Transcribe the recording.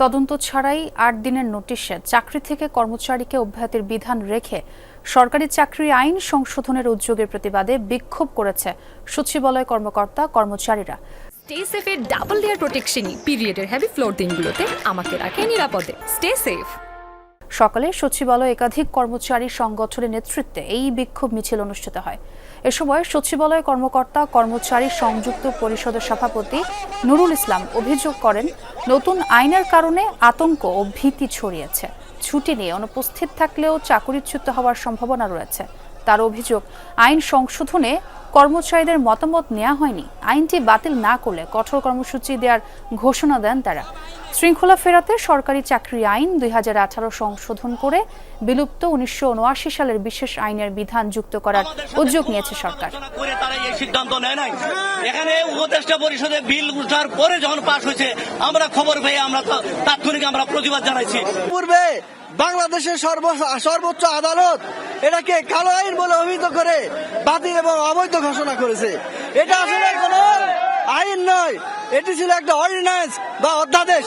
তদন্ত ছাড়াই আট দিনের নোটিশে চাকরি থেকে কর্মচারীকে অব্যাহতির বিধান রেখে সরকারি চাকরি আইন সংশোধনের উদ্যোগের প্রতিবাদে বিক্ষোভ করেছে সচিবালয় কর্মকর্তা কর্মচারীরা। স্টে সেফের ডাবল লেয়ার প্রোটেকশনই পিরিয়ডের হ্যাভি ফ্লোর দিনগুলোতে আমাকে রাখে নিরাপদে। স্টে সেফ সকালে সচিবালয় একাধিক কর্মচারী সংগঠনের নেতৃত্বে এই বিক্ষোভ মিছিল অনুষ্ঠিত হয়। এ সময় সচিবালয় কর্মকর্তা কর্মচারী সংযুক্ত পরিষদের সভাপতি নুরুল ইসলাম অভিযোগ করেন নতুন আইনের কারণে আতঙ্ক ও ভীতি ছড়িয়েছে। ছুটি নিয়ে অনুপস্থিত থাকলেও চাকরিচ্যুত হওয়ার সম্ভাবনা রয়েছে। তার অভিযোগ, আইন সংশোধনে কর্মচারীদের মতামত নেওয়া হয়নি। আইনটি বাতিল না করলে কঠোর কর্মসূচি দেওয়ার ঘোষণা দেন তারা। শৃঙ্খলা ফেরাতে সরকারি চাকরি আইন দুই সংশোধন করে বিলুপ্ত উনিশশো উনআশি সালের বিশেষ আইনের বিধান যুক্ত করার উদ্যোগ নিয়েছে সরকার। সিদ্ধান্ত নেয় নাই। এখানে উপদেষ্টা পরিষদে বিল উঠার পরে যখন পাশ হয়েছে আমরা খবর পেয়ে আমরা তাৎক্ষণিক আমরা প্রতিবাদ জানাইছি। পূর্বে বাংলাদেশের সর্ব- সর্বোচ্চ আদালত এটাকে কালো আইন বলে অভিহিত করে বাতিল এবং অবৈধ ঘোষণা করেছে। এটা আসলে কোনো আইন নয়। এটি ছিল একটা অর্ডিন্যান্স বা অধ্যাদেশ।